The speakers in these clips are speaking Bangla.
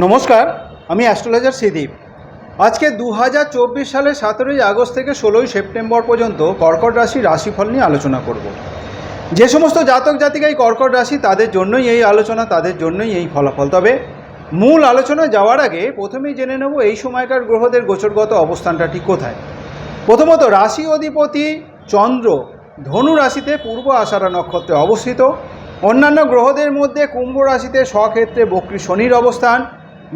নমস্কার, আমি অ্যাস্ট্রোলজার সিদীপ আজকে দু হাজার চব্বিশ সালের সতেরোই আগস্ট থেকে ষোলোই সেপ্টেম্বর পর্যন্ত কর্কট রাশির রাশিফল নিয়ে আলোচনা করব। যে সমস্ত জাতক জাতিকাই কর্কট রাশি, তাদের জন্যই এই আলোচনা, তাদের জন্যই এই ফলাফল। তবে মূল আলোচনায় যাওয়ার আগে প্রথমেই জেনে নেব এই সময়কার গ্রহদের গোচরগত অবস্থানটা ঠিক কোথায়। প্রথমত, রাশি অধিপতি চন্দ্র ধনু রাশিতে পূর্ব আষাঢ়া নক্ষত্রে অবস্থিত। অন্যান্য গ্রহদের মধ্যে কুম্ভ রাশিতে স্বক্ষেত্রে বক্রী শনির অবস্থান।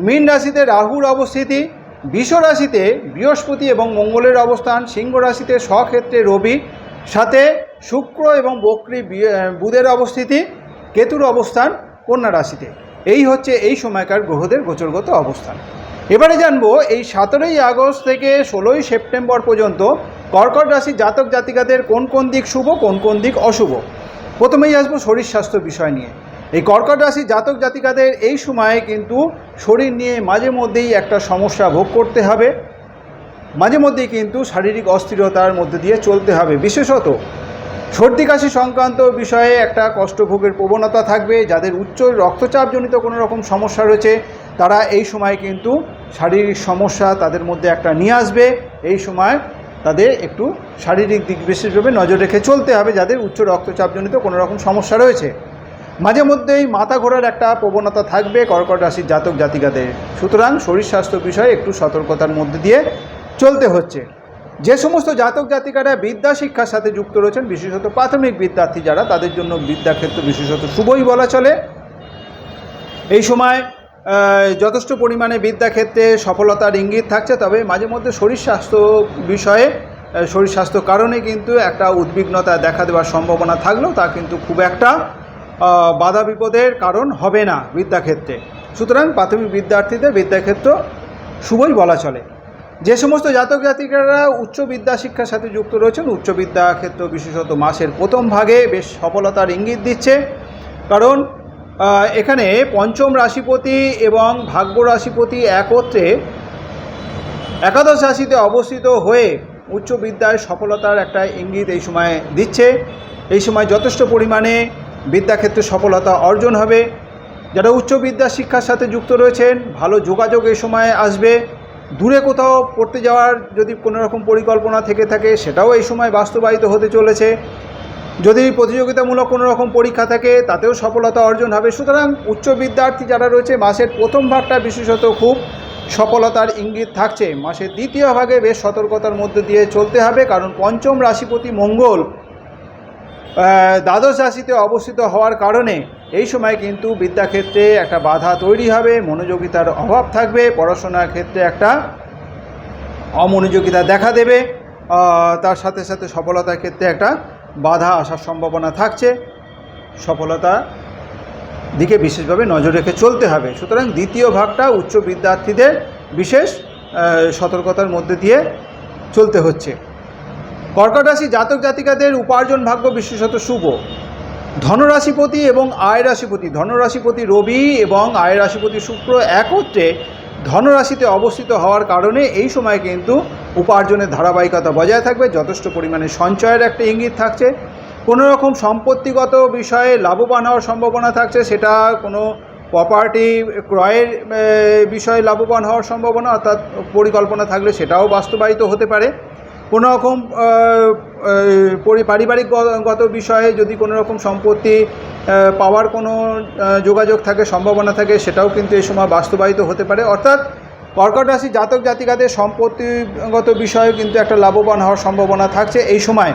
মীন রাশিতে রাহুর অবস্থিতি, বিষ রাশিতে বৃহস্পতি এবং মঙ্গলের অবস্থান, সিংহ রাশিতে স্বক্ষেত্রে রবি, সাথে শুক্র এবং বক্রী বুধের অবস্থিতি, কেতুর অবস্থান কন্যা রাশিতে। এই হচ্ছে এই সময়কার গ্রহদের গোচরগত অবস্থান। এবারে জানব, এই সতেরোই আগস্ট থেকে ষোলোই সেপ্টেম্বর পর্যন্ত কর্কট রাশি জাতক জাতিকাদের কোন কোন দিক শুভ, কোন কোন দিক অশুভ? প্রথমেই আসব শরীর স্বাস্থ্য বিষয় নিয়ে। এই কর্কট রাশি জাতক জাতিকাদের এই সময়ে কিন্তু শরীর নিয়ে মাঝে মধ্যেই একটা সমস্যা ভোগ করতে হবে। মাঝে মধ্যেই কিন্তু শারীরিক অস্থিরতার মধ্যে দিয়ে চলতে হবে। বিশেষত সর্দি কাশি সংক্রান্ত বিষয়ে একটা কষ্টভোগের প্রবণতা থাকবে। যাদের উচ্চ রক্তচাপজনিত কোনো রকম সমস্যা রয়েছে, তারা এই সময় কিন্তু শারীরিক সমস্যা তাদের মধ্যে একটা নিয়ে আসবে। এই সময় তাদের একটু শারীরিক দিক বিশেষভাবে নজর রেখে চলতে হবে। যাদের উচ্চ রক্তচাপজনিত কোনো রকম সমস্যা রয়েছে। মাঝে মধ্যেই মাথা ঘোরার একটা প্রবণতা থাকবে কর্কট রাশির জাতক জাতিকাদের। সুতরাং শরীর স্বাস্থ্য বিষয়ে একটু সতর্কতার মধ্যে দিয়ে চলতে হচ্ছে। যে সমস্ত জাতক জাতিকারা বিদ্যা শিক্ষার সাথে যুক্ত রয়েছেন, বিশেষত প্রাথমিক বিদ্যার্থী যারা, তাদের জন্য বিদ্যাক্ষেত্র বিশেষত শুভই বলা চলে। এই সময় যথেষ্ট পরিমাণে বিদ্যাক্ষেত্রে সফলতার ইঙ্গিত থাকছে, তবে মাঝে মধ্যে শরীর স্বাস্থ্য বিষয়ে শরীর স্বাস্থ্য কারণে কিন্তু একটা উদ্বিগ্নতা দেখা দেওয়ার সম্ভাবনা থাকলেও তা কিন্তু খুব একটা বাধা বিপদের কারণ হবে না বিদ্যাক্ষেত্রে। সুতরাং প্রাথমিক বিদ্যার্থীদের বিদ্যাক্ষেত্র শুভই বলা চলে। যে সমস্ত জাতক জাতিকারা উচ্চ বিদ্যা শিক্ষার সাথে যুক্ত রয়েছেন, উচ্চ বিদ্যা ক্ষেত্র বিশেষত মাসের প্রথম ভাগে বেশ সফলতার ইঙ্গিত দিচ্ছে। কারণ এখানে পঞ্চম রাশিপতি এবং ভাগ্য রাশিপতি একত্রে একাদশ রাশিতে অবস্থিত হয়ে উচ্চ বিদ্যায় সফলতার একটা ইঙ্গিত এই সময় দিচ্ছে। এই সময় যথেষ্ট পরিমাণে বিদ্যাক্ষেত্রে সফলতা অর্জন হবে। যারা উচ্চ বিদ্যা শিক্ষার সাথে যুক্ত রয়েছেন, ভালো যোগাযোগ এই সময় আসবে। দূরে কোথাও পড়তে যাওয়ার যদি কোনো রকম পরিকল্পনা থেকে থাকে, সেটাও এই সময় বাস্তবায়িত হতে চলেছে। যদি প্রতিযোগিতামূলক কোনো রকম পরীক্ষা থাকে, তাতেও সফলতা অর্জন হবে। সুতরাং উচ্চ বিদ্যার্থী যারা রয়েছে, মাসের প্রথম ভাগটা বিশেষত খুব সফলতার ইঙ্গিত থাকছে। মাসের দ্বিতীয় ভাগে বেশ সতর্কতার মধ্যে দিয়ে চলতে হবে, কারণ পঞ্চম রাশিপতি মঙ্গল দ্বাদশ রাশিতে অবস্থিত হওয়ার কারণে এই সময় কিন্তু বিদ্যাক্ষেত্রে একটা বাধা তৈরি হবে, মনোযোগিতার অভাব থাকবে, পড়াশোনার ক্ষেত্রে একটা অমনোযোগিতা দেখা দেবে তার সাথে সাথে সফলতার ক্ষেত্রে একটা বাধা আসার সম্ভাবনা থাকছে। সফলতা দিকে বিশেষভাবে নজর রেখে চলতে হবে। সুতরাং দ্বিতীয় ভাগটা উচ্চ বিদ্যার্থীদের বিশেষ সতর্কতার মধ্যে দিয়ে চলতে হচ্ছে। কর্কট রাশি জাতক জাতিকাদের উপার্জন ভাগ্য বিশেষত শুভ। ধনরাশিপতি এবং আয় রাশিপতি ধনরাশিপতি রবি এবং আয় রাশিপতি শুক্র একত্রে ধনরাশিতে অবস্থিত হওয়ার কারণে এই সময় কিন্তু উপার্জনের ধারাবাহিকতা বজায় থাকবে। যথেষ্ট পরিমাণে সঞ্চয়ের একটা ইঙ্গিত থাকছে। কোনো রকম সম্পত্তিগত বিষয়ে লাভবান হওয়ার সম্ভাবনা থাকছে, সেটা কোনো প্রপার্টি ক্রয়ের বিষয়ে লাভবান হওয়ার সম্ভাবনা অর্থাৎ পরিকল্পনা থাকলে সেটাও বাস্তবায়িত হতে পারে। কোনো রকম আহ, আহ, পরি- পারিবারিক গত বিষয়ে যদি কোনো রকম সম্পত্তি পাওয়ার কোনো যোগাযোগ থাকে সম্ভাবনা থাকে সেটাও কিন্তু এই সময় বাস্তবায়িত হতে পারে। অর্থাৎ কর্কট রাশি জাতক জাতিকাদের সম্পত্তিগত বিষয়ে কিন্তু একটা লাভবান হওয়ার সম্ভাবনা থাকছে এই সময়।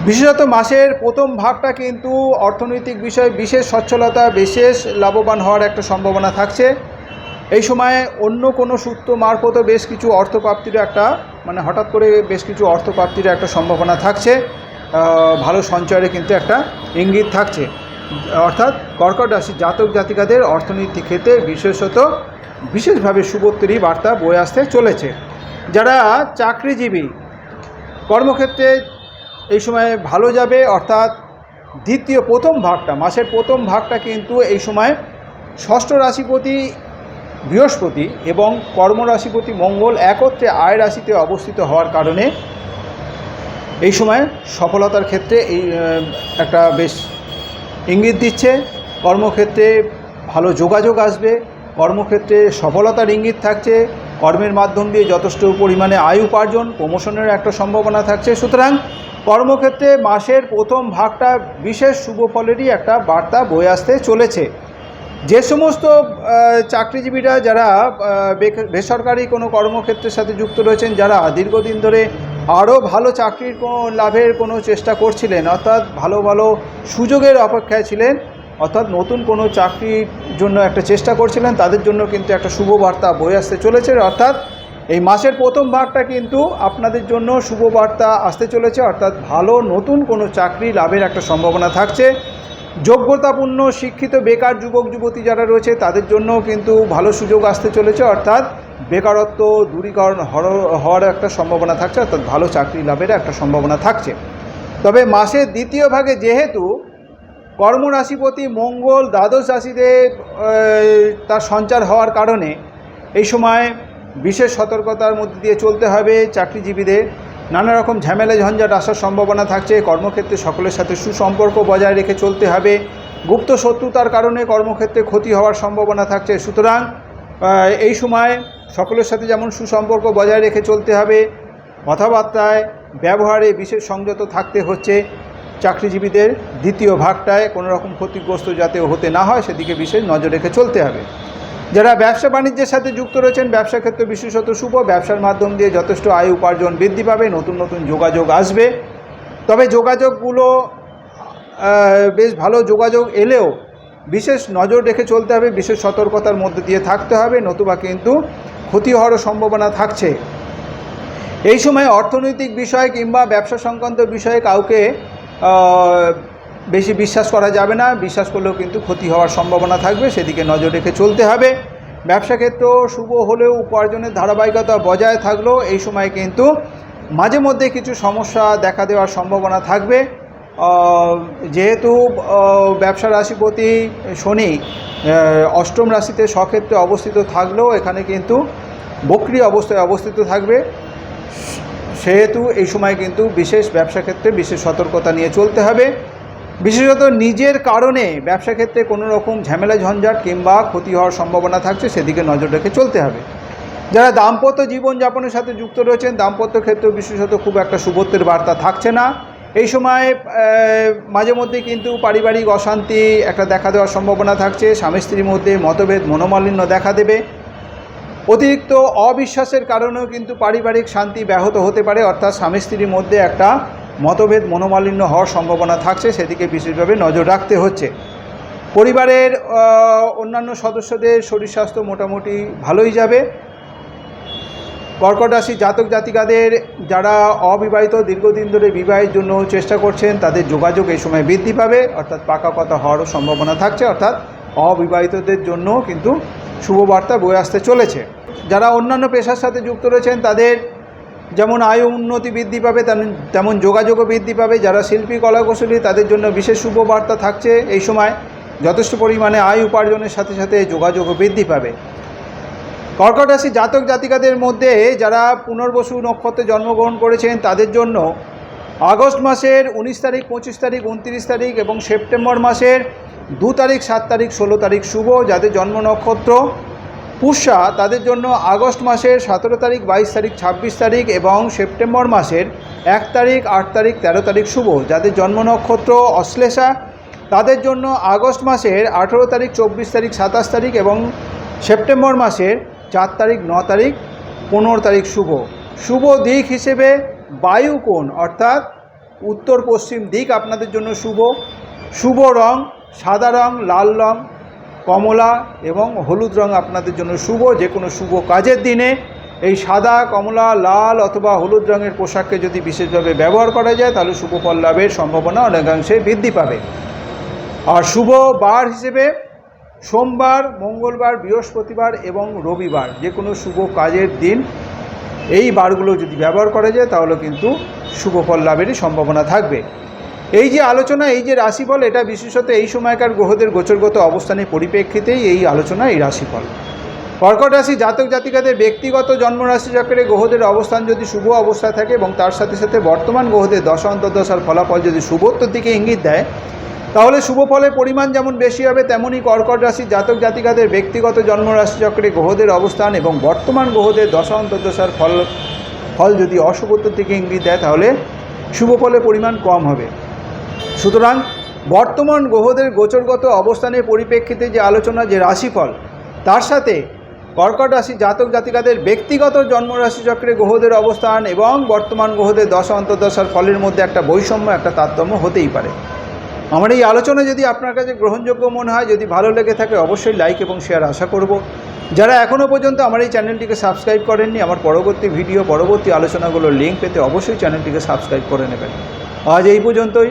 বিশেষত মাসের প্রথম ভাগটা কিন্তু অর্থনৈতিক বিষয়ে বিশেষ সচ্ছলতা বিশেষ লাভবান হওয়ার একটা সম্ভাবনা থাকছে। এই সময়ে অন্য কোনো সূত্র মারফতও বেশ কিছু অর্থপ্রাপ্তির একটা মানে হঠাৎ করে বেশ কিছু অর্থপ্রাপ্তির একটা সম্ভাবনা থাকছে ভালো সঞ্চয়ের কিন্তু একটা ইঙ্গিত থাকছে। অর্থাৎ কর্কট রাশি জাতক জাতিকাদের অর্থনীতি ক্ষেত্রে বিশেষত বিশেষভাবে শুভত্তরী বার্তা বয়ে আসতে চলেছে। যারা চাকরিজীবী, কর্মক্ষেত্রে এই সময় ভালো যাবে, অর্থাৎ দ্বিতীয় প্রথম ভাগটা, মাসের প্রথম ভাগটা কিন্তু এই সময় ষষ্ঠ রাশিপতি বৃহস্পতি এবং কর্মরাশিপতি মঙ্গল একত্রে আয় রাশিতে অবস্থিত হওয়ার কারণে এই সময় সফলতার ক্ষেত্রে এই একটা বেশ ইঙ্গিত দিচ্ছে। কর্মক্ষেত্রে ভালো যোগাযোগ আসবে, কর্মক্ষেত্রে সফলতার ইঙ্গিত থাকছে, কর্মের মাধ্যম দিয়ে যথেষ্ট পরিমাণে আয় উপার্জন প্রমোশনের একটা সম্ভাবনা থাকছে। সুতরাং কর্মক্ষেত্রে মাসের প্রথম ভাগটা বিশেষ শুভ ফলেরই একটা বার্তা বয়ে আসতে চলেছে। যে সমস্ত চাকরিজীবীরা যারা বেসরকারি কোনো কর্মক্ষেত্রের সাথে যুক্ত রয়েছেন, যারা দীর্ঘদিন ধরে আরও ভালো চাকরির কোনো লাভের কোনো চেষ্টা করছিলেন, অর্থাৎ ভালো ভালো সুযোগের অপেক্ষায় ছিলেন, অর্থাৎ নতুন কোনো চাকরির জন্য একটা চেষ্টা করছিলেন, তাদের জন্য কিন্তু একটা শুভ বার্তা বয়ে আসতে চলেছে। অর্থাৎ এই মাসের প্রথম ভাগটা কিন্তু আপনাদের জন্য শুভ বার্তা আসতে চলেছে, অর্থাৎ ভালো নতুন কোনো চাকরি লাভের একটা সম্ভাবনা থাকছে। যোগ্যতাপূর্ণ, শিক্ষিত, বেকার যুবক, যুবতী যারা রয়েছে, তাদের জন্য কিন্তু ভালো সুযোগ আসতে চলেছে। অর্থাৎ বেকারত্ব দূরীকরণ হওয়ার একটা সম্ভাবনা থাকছে, অর্থাৎ ভালো চাকরি লাভের একটা সম্ভাবনা থাকছে। তবে মাসের দ্বিতীয় ভাগে যেহেতু কর্মরাশিপতি, মঙ্গল, দ্বাদশ রাশিতে তার সঞ্চার হওয়ার কারণে এই সময় বিশেষ সতর্কতার মধ্যে দিয়ে চলতে হবে চাকরিজীবীদের। নানা রকম ঝামেলা ঝঞ্ঝাট আসার সম্ভাবনা থাকছে। কর্মক্ষেত্রে সকলের সাথে সুসম্পর্ক বজায় রেখে চলতে হবে। গুপ্ত শত্রুতার কারণে কর্মক্ষেত্রে ক্ষতি হওয়ার সম্ভাবনা থাকছে। সুতরাং এই সময় সকলের সাথে যেমন সুসম্পর্ক বজায় রেখে চলতে হবে, কথাবার্তায়, ব্যবহারে বিশেষ সংযত থাকতে হচ্ছে। চাকরিজীবীদের দ্বিতীয় ভাগটায় কোনো রকম ক্ষতিগ্রস্ত যাতে হতে না হয়, সেদিকে বিশেষ নজর রেখে চলতে হবে। যারা ব্যবসা বাণিজ্যের সাথে যুক্ত রয়েছেন, ব্যবসা ক্ষেত্রে বিশেষত শুভ, ব্যবসার মাধ্যম দিয়ে যথেষ্ট আয় উপার্জন বৃদ্ধি পাবে, নতুন নতুন যোগাযোগ আসবে। তবে যোগাযোগগুলো বেশ ভালো যোগাযোগ এলেও বিশেষ নজর রেখে চলতে হবে, বিশেষ সতর্কতার মধ্যে দিয়ে থাকতে হবে, নতুবা কিন্তু ক্ষতি হওয়ারও সম্ভাবনা থাকছে। এই সময় অর্থনৈতিক বিষয় কিংবা ব্যবসা সংক্রান্ত বিষয়ে কাউকে বেশি বিশ্বাস করা যাবে না, বিশ্বাস করলেও কিন্তু ক্ষতি হওয়ার সম্ভাবনা থাকবে, সেদিকে নজর রেখে চলতে হবে। ব্যবসা ক্ষেত্র শুভ হলেও উপার্জনের ধারাবাহিকতা বজায় থাকলেও এই সময় কিন্তু মাঝে মধ্যে কিছু সমস্যা দেখা দেওয়ার সম্ভাবনা থাকবে। যেহেতু ব্যবসা রাশিপতি শনি অষ্টম রাশিতে স্বক্ষেত্রে অবস্থিত থাকলেও এখানে কিন্তু বক্রি অবস্থায় অবস্থিত থাকবে। সেহেতু এই সময় কিন্তু বিশেষ ব্যবসা ক্ষেত্রে বিশেষ সতর্কতা নিয়ে চলতে হবে। বিশেষত নিজের কারণে ব্যবসা ক্ষেত্রে কোনো রকম ঝামেলা, ঝঞ্ঝাট কিংবা ক্ষতি হওয়ার সম্ভাবনা থাকছে, সেদিকে নজর রেখে চলতে হবে। যারা দাম্পত্য জীবনযাপনের সাথে যুক্ত রয়েছেন, দাম্পত্য ক্ষেত্রেও বিশেষত খুব একটা শুভত্বের বার্তা থাকছে না। এই সময় মাঝে মধ্যে কিন্তু পারিবারিক অশান্তি একটা দেখা দেওয়ার সম্ভাবনা থাকছে। স্বামী স্ত্রীর মধ্যে মতভেদ, মনোমালিন্য দেখা দেবে। অতিরিক্ত অবিশ্বাসের কারণেও কিন্তু পারিবারিক শান্তি ব্যাহত হতে পারে, অর্থাৎ স্বামী স্ত্রীর মধ্যে একটা মতভেদ মনোমালিন্য হওয়ার সম্ভাবনা থাকছে, সেদিকে বিশেষভাবে নজর রাখতে হচ্ছে। পরিবারের অন্যান্য সদস্যদের শরীর স্বাস্থ্য মোটামুটি ভালোই যাবে। কর্কট রাশি জাতক জাতিকাদের যারা অবিবাহিত দীর্ঘদিন ধরে বিবাহের জন্য চেষ্টা করছেন, তাদের যোগাযোগ এই সময় বৃদ্ধি পাবে। অর্থাৎ পাকা কথা হওয়ারও সম্ভাবনা থাকছে, অর্থাৎ অবিবাহিতদের জন্য কিন্তু শুভবার্তা বয়ে আসতে চলেছে। যারা অন্যান্য পেশার সাথে যুক্ত রয়েছেন, তাদের যেমন আয় উন্নতি বৃদ্ধি পাবে, তেমন যোগাযোগও বৃদ্ধি পাবে। যারা শিল্পী, কলাকুশলী, তাদের জন্য বিশেষ শুভ বার্তা থাকছে এই সময়। যথেষ্ট পরিমাণে আয় উপার্জনের সাথে সাথে যোগাযোগও বৃদ্ধি পাবে। কর্কট রাশি জাতক জাতিকাদের মধ্যে যারা পুনর্বসু নক্ষত্রে জন্মগ্রহণ করেছেন, তাদের জন্য আগস্ট মাসের উনিশ তারিখ, পঁচিশ তারিখ, উনত্রিশ তারিখ এবং সেপ্টেম্বর মাসের দু তারিখ, সাত তারিখ, ষোলো তারিখ শুভ, যাদের জন্ম নক্ষত্র। পুষ্যা তাদের জন্য আগস্ট মাসের সতেরো তারিখ, বাইশ তারিখ, ছাব্বিশ তারিখ এবং সেপ্টেম্বর মাসের এক তারিখ, আট তারিখ, তেরো তারিখ শুভ। যাদের জন্ম নক্ষত্র অশ্লেষা, তাদের জন্য আগস্ট মাসের আঠেরো তারিখ, চব্বিশ তারিখ, সাতাশ তারিখ এবং সেপ্টেম্বর মাসের চার তারিখ, ন তারিখ, পনেরো তারিখ শুভ। শুভ দিক হিসেবে বায়ুকোণ অর্থাৎ উত্তর পশ্চিম দিক আপনাদের জন্য শুভ। শুভ রং সাদা রং, লাল রং কমলা এবং হলুদ রং আপনাদের জন্য শুভ, যে কোনো শুভ কাজের দিনে। এই সাদা, কমলা, লাল অথবা হলুদ রঙের পোশাককে যদি বিশেষভাবে ব্যবহার করা যায়, তাহলে শুভ ফল লাভের সম্ভাবনা অনেকাংশে বৃদ্ধি পাবে। আর শুভ বার হিসেবে সোমবার, মঙ্গলবার, বৃহস্পতিবার এবং রবিবার, যে কোনো শুভ কাজের দিন এই বারগুলো যদি ব্যবহার করা যায়, তাহলে কিন্তু শুভ ফল লাভেরই সম্ভাবনা থাকবে। এই যে আলোচনা, এই যে রাশিফল, এটা বিশেষত এই সময়কার গ্রহদের গোচরগত অবস্থানের পরিপ্রেক্ষিতেই এই আলোচনা, এই রাশিফল। কর্কট রাশি জাতক জাতিকাদের ব্যক্তিগত জন্মরাশি চক্রে গ্রহদের অবস্থান যদি শুভ অবস্থায় থাকে এবং তার সাথে সাথে বর্তমান গ্রহদের দশা, অন্তর্দশার ফলাফল যদি শুভত্বর দিকে ইঙ্গিত দেয়, তাহলে শুভ ফলের পরিমাণ যেমন বেশি হবে তেমনই কর্কট রাশির জাতক জাতিকাদের ব্যক্তিগত জন্মরাশি চক্রে গ্রহদের অবস্থান এবং বর্তমান গ্রহদের দশা, অন্তর্দশার ফল ফল যদি অশুভত্ব দিকে ইঙ্গিত দেয়, তাহলে শুভ ফলের পরিমাণ কম হবে। সুতরাং বর্তমান গ্রহদের গোচরগত অবস্থানের পরিপ্রেক্ষিতে যে আলোচনা, যে রাশিফল, তার সাথে কর্কট রাশি জাতক জাতিকাদের ব্যক্তিগত জন্মরাশি চক্রে গ্রহদের অবস্থান এবং বর্তমান গ্রহদের দশা অন্তর্দশার ফলের মধ্যে একটা বৈষম্য, একটা তারতম্য হতেই পারে। আমার এই আলোচনা যদি আপনার কাছে গ্রহণযোগ্য মনে হয়, যদি ভালো লেগে থাকে, অবশ্যই লাইক এবং শেয়ার আশা করব। যারা এখনও পর্যন্ত আমার এই চ্যানেলটিকে সাবস্ক্রাইব করেননি, আমার পরবর্তী ভিডিও পরবর্তী আলোচনাগুলোর লিঙ্ক পেতে অবশ্যই চ্যানেলটিকে সাবস্ক্রাইব করে নেবেন। আজ এই পর্যন্তই।